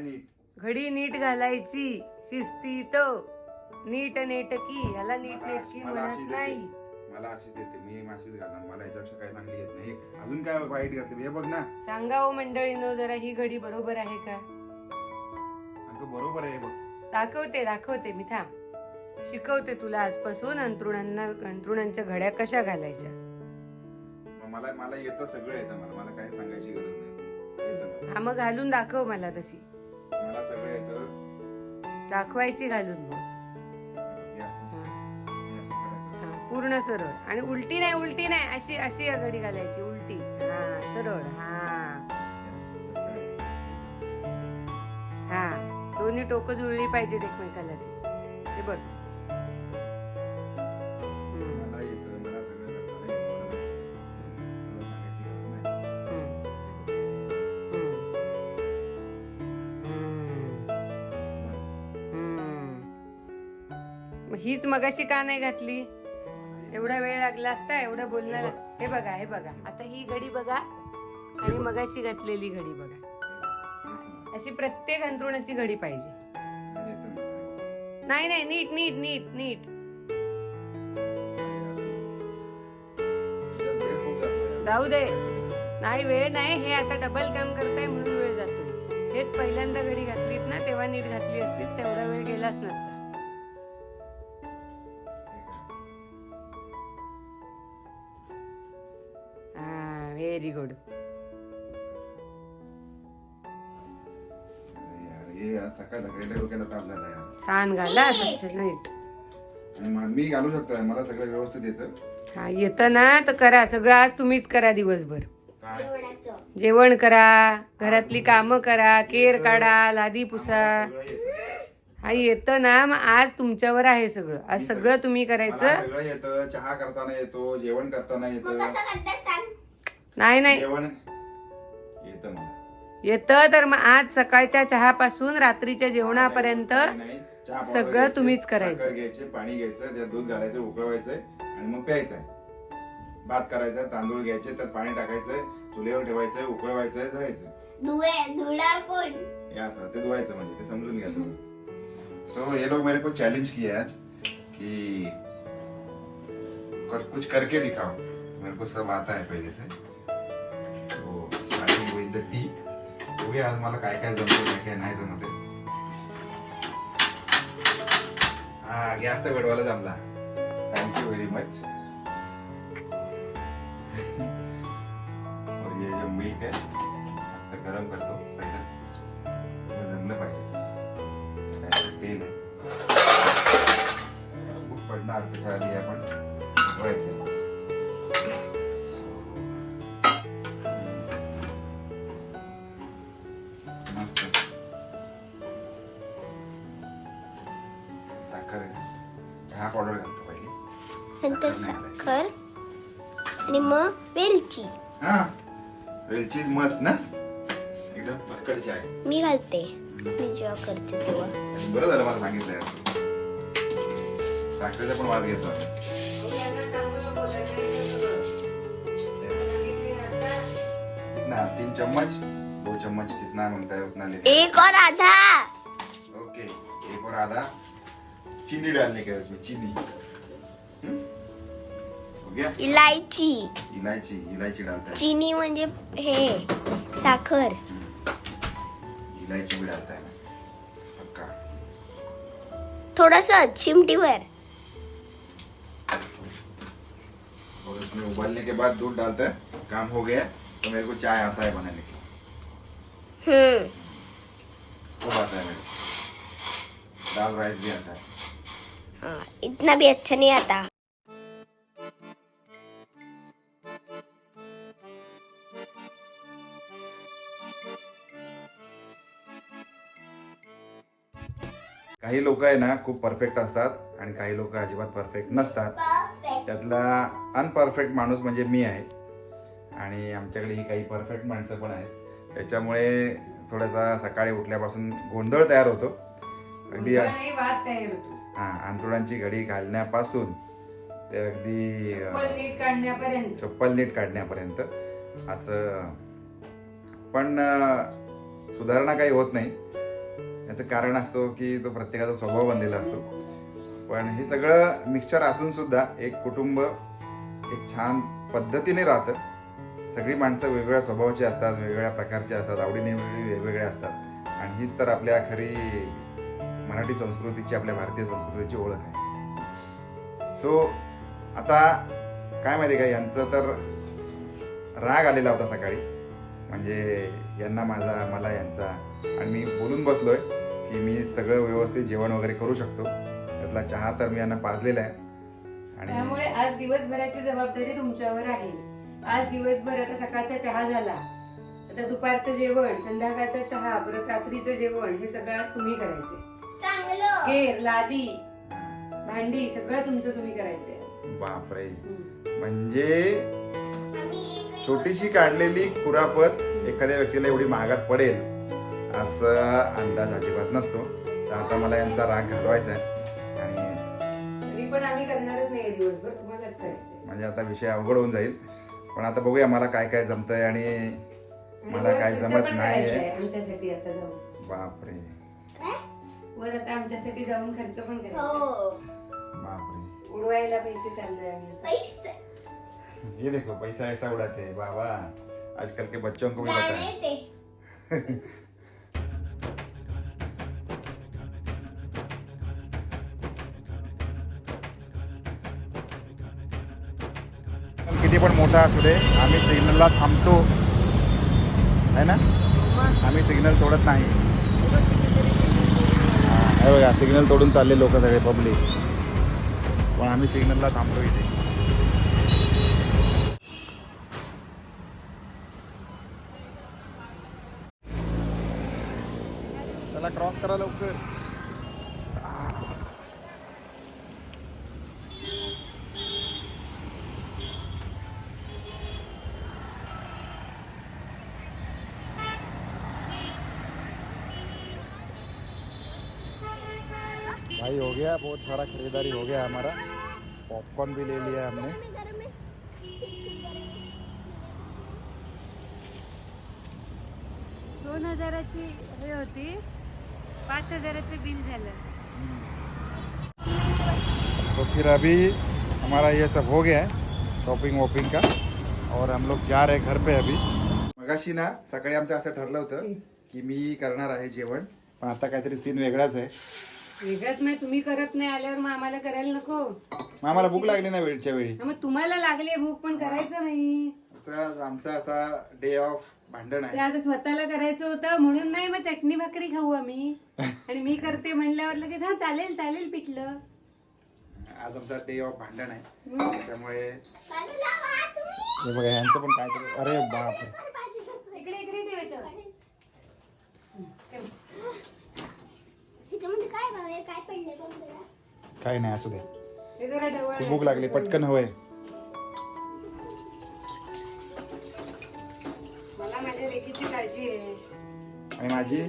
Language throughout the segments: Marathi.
नीट? घडी नीट घालायची शिस्तीत नीट नेटकी याला नीट नेटकी म्हणत अशीच नाही. मला अशीच येते. मी माशीच घालणार. मला याच्यापेक्षा काय चांगली येत नाही. अजून काय वाईट घातली? हे बघ ना. सांगा हो मंडळीनो जरा ही घडी बरोबर आहे का? अगं बरोबर आहे बघ. दाखवते दाखवते. मी थांब. शिकवते तुला आजपासून अंतरुणांना अंतरुणांच्या घड्या कशा घालायच्या. मला मला येतं सगळं येतं. मला मला काय सांगायची गरज नाही. हा मग घालून दाखव मला तशी. मला सगळं येतं. दाखवायची घालून मग. हे असं हा, हे असं करायचं हा, पूर्ण सरळ. आणि उलटी नाही उलटी नाही अशी अशी घडी घालायची उलटी. हा. सरळ हा. हे असं. हा. दोन्ही टोकं जुळली पाहिजेत एकमेकाला. ती हीच मगाशी का नाही घातली? एवढा वेळ लागला असता एवढं बोलण्याला हे बघा. हे बघा आता ही घडी बघा. आणि मगाशी घातलेली घडी बघा. अशी प्रत्येक अंतरुणाची घडी पाहिजे. नाही नाही नीट नीट नीट नीट. जातो. जाऊ दे. नाही वेळ नाही. हे आता डबल काम करताय म्हणून वेळ जातोय. हेच पहिल्यांदा घडी घातलीत ना तेव्हा नीट घातली असती तेवढा वेळ गेलाच नसता. व्हेरी गुड छान घाला नीट मी घालू शकतो मला सगळं व्यवस्थित येतं. हा येतं ना तर करा सगळं आज तुम्हीच करा दिवसभर. काय? जेवण करा घरातली कामं करा केर काढा लादी पुसा. हा येतं ना मग आज तुमच्यावर आहे सगळं. आज सगळं तुम्ही करायचं. सगळं येतं चहा करताना येतो जेवण करताना येतं. नाही नाही. जेवण येतं मला. येतं तर मग आज सकाळच्या चहापासून रात्रीच्या जेवणापर्यंत नाही. चहा सगळं घ्यायचे, तुम्हीच करायचं. साखर घ्यायचे पाणी घ्यायचं त्यात दूध घालायचं उकळवायचंय आणि मग प्यायचंय भात करायचा तांदूळ घ्यायचे त्यात पाणी टाकायचंय चुलीवर ठेवायचंय उकळवायचंय जायचं हे असं ते धुवायचं म्हणजे ते समजून घ्या तुम्ही. सो ये लोग मेरे को चैलेंज किया आज कि कर, कुछ करके दिखाओ. मेरे को सब आता है पहले से. द टी बघूया आज मला काय काय जमतं काय काय नाही जमत आहे हा गॅस तर पेटवायला जमला. थँक्यू व्हेरी मच और ये जो मिल्क है मस्त गरम करतो पहिलं. जमलं पाहिजे. तेल आहे. खूप पडणार त्याच्या आधी साखर चहा पावडर घालतो पहिले. नंतर साखर आणि मग वेलची. हा वेलचीज मस्त ना? एकदम पटकड चाय मी घालते. मी जेव्हा करते तेव्हा. बरं झालं मला सांगितलं यार. साखरेचा पण वास घेतो. आपण. कितना तीन चम्मच दो चम्मच कितना मांगता है उतना लेना एक और आधा. ओके एक और आधा. चीनी डालने का है उसमें चीनी हम्म? हो गया? इलायची। इलायची इलायची डालता है। चीनी म्हणजे हे साखर। इलायची भी डालता है। पक्का। थोडस चिमटीवर। और उसमें उबालने के बाद दूध डालता है। काम हो गया। तो मेरे को चाय आता है बनाने की हम्म। सब आता है मेरे को। दाल राइस भी आता है। हाँ, इतना भी अच्छा नहीं आता। काही लोक आहे ना खूप परफेक्ट असतात आणि काही लोक अजिबात परफेक्ट नसतात. त्यातला अनपरफेक्ट माणूस म्हणजे मी आहे. आणि आमच्याकडे ही काही परफेक्ट माणसं पण आहेत. त्याच्यामुळे थोडासा सकाळी उठल्यापासून गोंधळ तयार होतो. अगदी वाद तयार होतो. हां अंथरुणांची घडी घालण्यापासून ते अगदी चप्पल नीट काढण्यापर्यंत. असं पण सुधारणा काही होत नाही. याचं कारण असतो की तो प्रत्येकाचा स्वभाव बनलेला असतो. पण हे सगळं मिक्सचर असून सुद्धा एक कुटुंब एक छान पद्धतीने राहतं. सगळी माणसं वेगवेगळ्या स्वभावाची असतात वेगवेगळ्या प्रकारची असतात आवडीनिवडी वेगवेगळ्या असतात. आणि हीच तर आपल्या खरी मराठी संस्कृतीची आपल्या भारतीय संस्कृतीची ओळख आहे. सो आता काय माहिती का यांचं तर राग आलेला होता सकाळी. म्हणजे यांना माझा मला यांचा. आणि मी बोलून बसलोय की मी सगळं व्यवस्थित जेवण वगैरे करू शकतो. त्यातला चहा तर मी यांना पाजलेला आहे. आणि त्यामुळे आज दिवसभराची जबाबदारी तुमच्यावर आहे. आज दिवसभर आता सकाळचा चहा झाला. आता दुपारचं जेवण संध्याकाळचा चहा परत रात्रीचं जेवण हे सगळं आज तुम्ही करायचे. चांगलं. केर लादी भांडी सगळं तुमचं तुम्ही करायचंय. बापरे. म्हणजे छोटीशी काढलेली कुरापत एखाद्या व्यक्तीला एवढी महागात पडेल असं अंदाज अजिबात नसतो. तर आता मला यांचा राग घालवायचा आहे. आणि तरी पण आम्ही करणारच नाही दिवसभर तुम्हालाच करायचंय. म्हणजे आता विषय अवघड होऊन जाईल. पण आता बघूया मला काय काय जमतंय आणि आणि मला काय जमत. करायचा आहे आमच्यासाठी आता जाऊन. बापरे. वर आता आमच्यासाठी जाऊन खर्च पण करायचा हो. बापरे. उडवायला पैसे चाललोय आम्ही आता. पैसे. ये देखो पैसा ऐसा उड़ाते हैं. बाबा आजकल के बच्चों को भी पता गाणे है ते किती पण मोठा असू दे आम्ही सिग्नलला थांबतो. है ना? आम्ही सिग्नल तोडत नाही. आहे बघा सिग्नल तोडून चालले लोक सगळे पब्लिक पण आम्ही सिग्नलला थांबतो इथे. त्याला क्रॉस करा लवकर भाई हो गया बहुत सारा खरीदारी हो गया हमारा। पॉपकॉर्न भी ले लिया हमने। दोन हजाराची हे होती पाच हजाराचं बिल झालं. तो फिर अभी हमारा ये सब हो गया है शॉपिंग वॉपिंग का। और हम लोग जा रहे घर पे अभी। मगाशी ना सकाळी आमचं असं ठरलं होतं की मी करणार आहे जेवण पण आता काहीतरी सीन वेगळाच आहे. वेगळंच नाही तुम्ही करत नाही आल्यावर मग आम्हाला करायला नको. भूक लागली ना वेळच्या वेळी. हा, मग तुम्हाला लागले भूक पण करायचं नाही. असा आमचा असा डे ऑफ भांडण ते आहे आता स्वतःला करायचं होतं म्हणून नाही मग चटणी भाकरी खाऊ आम्ही. आणि मी करते म्हणल्यावर लगेच हा चालेल चालेल पिठलं. आज आमचा डे ऑफ भांडण आहे. हम्म. त्यामुळे बाजूला व्हा तुम्ही. हे बघा यांचं पण काहीतरी अरे बाप इकडे इकडे ठेवायचं ठेव. ह्याच्यामध्ये काय भाव आहे? काय पडले तुला काही नाही असू दे. जरा ढवळ खूप भूक लागली पटकन हवंय. आणि माझी?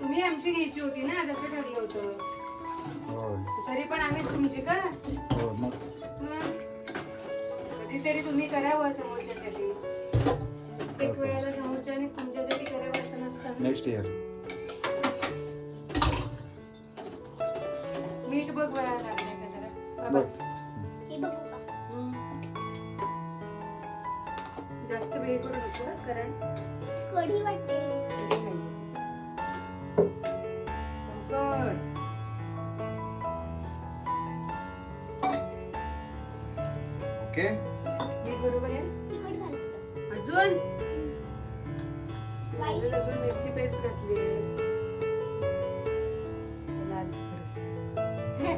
तुम्ही आमची घ्यायची होती ना जसं ठरलं होतं. तरी पण आम्हीच तुमची का? हो कधीतरी तुम्ही करावं समोरच्यासाठी. प्रत्येक वेळेला समोरच्यानेच तुमच्यासाठी करावं असं नसतं. Next year okay? बरोबर आहे? अजून. लसूण मिरची पेस्ट घातली लाल तिखट.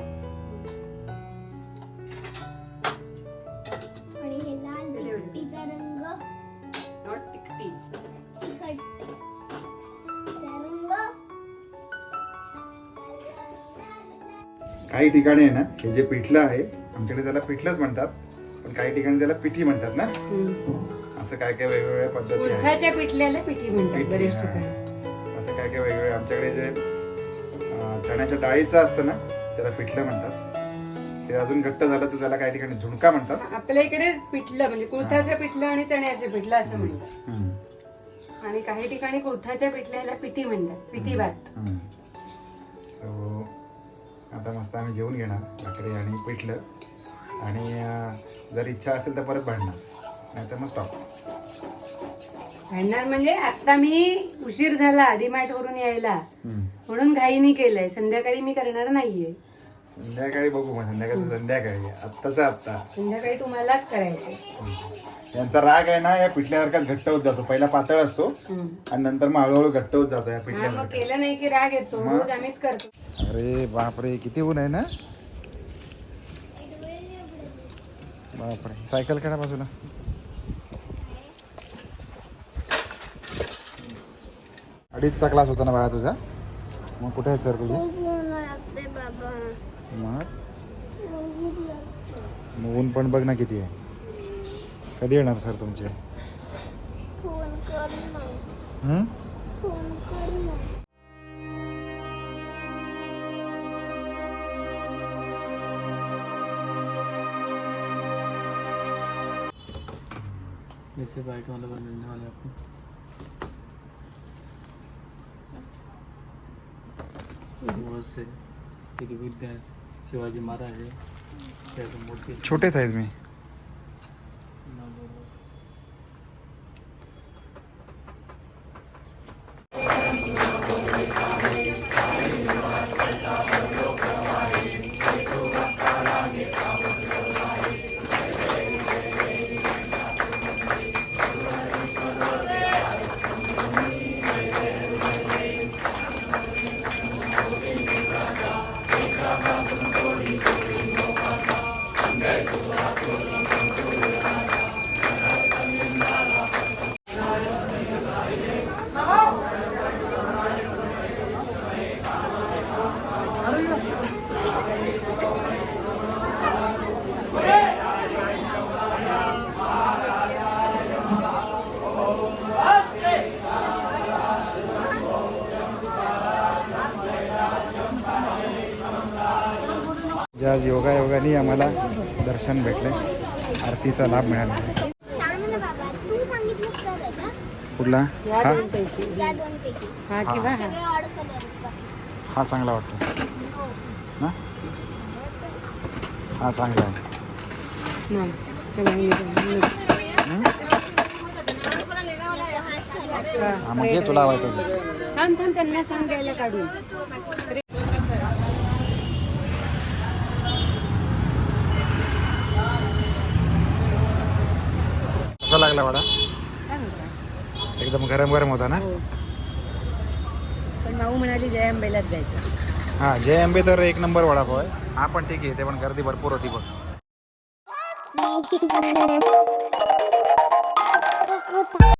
आणि हे लाल एवढे एवढे. तिखटीचा रंग. नॉट तिखटी. तिखट. रंग. काही ठिकाणी आहे ना हे जे पिठलं आहे आमच्याकडे त्याला पिठलंच म्हणतात. पण काही ठिकाणी त्याला पिठी म्हणतात ना? असं काय काय वेगवेगळ्या पद्धती आहेत. उडदाच्या पिठल्याला पिठी म्हणतात पिठी, बरेच. ठिकाणी. असं काय काय वेगवेगळे आमच्याकडे जे चण्याच्या डाळीचं असतं ना त्याला पिठलं म्हणतात. ते अजून घट्ट झालं तर त्याला काही ठिकाणी झुणका म्हणतात. आपल्या इकडे पिठलं म्हणजे कुळथाचं पिठलं आणि चण्याचं पिठलं असं म्हणतात. आणि काही ठिकाणी कुर्थाच्या पिठल्याला पिठी म्हणतात पिठी भात. सो आता मस्त आम्ही जेवून घेणार भाकरी आणि पिठलं. आणि जर इच्छा असेल तर परत भांडणार. नाही तर मग स्टॉप भांडणार म्हणजे आता मी उशीर झाला डीमार्ट वरून यायला म्हणून घाईनी केलंय. संध्याकाळी मी करणार नाहीये. संध्याकाळी बघू मग. संध्याकाळचं संध्याकाळी. आत्ताचं आत्ता. संध्याकाळी तुम्हालाच करायचंय. यांचा राग आहे ना या पिठल्यासारखाच घट्ट होत जातो. पहिला पातळ असतो. आणि नंतर मग हळूहळू घट्ट होत जातो या पिठल्यासारखा केलं नाही की राग येतो. आम्हीच करतो. अरे बापरे किती ऊन आहे ना? बापरे. सायकल काढा बाजूला. अडीचचा क्लास होता ना बाळा तुझा? मग कुठे आहे सर तुझे. मग? ऊन पण बघ ना किती आहे. कधी येणार सर तुमचे? जैसे बाइक वाला बनने वाले आपको बहुत से एक बुद्ध है शिवाजी महाराज है त्याचं मूर्ती आहे. छोटे साईज मी दर्शन भेटले. आरतीचा लाभ मिळाला. हा? कुठला? या हा? हा हा. हा चांगला वाटतो. हो. ना? हा चांगला आहे. हा. हा. हा मग घे तुला हवाय तो घे. थांब थांब त्यांना सांग द्यायला काढून. लागला वडा? एकदम गरम गरम होता ना हो. पण माऊ म्हणाली जय अंबेलाच जायचं हा जय अंबे तर एक नंबर वडापाव आहे हा पण ठीक आहे ते पण गर्दी भरपूर होती बघ Thank you.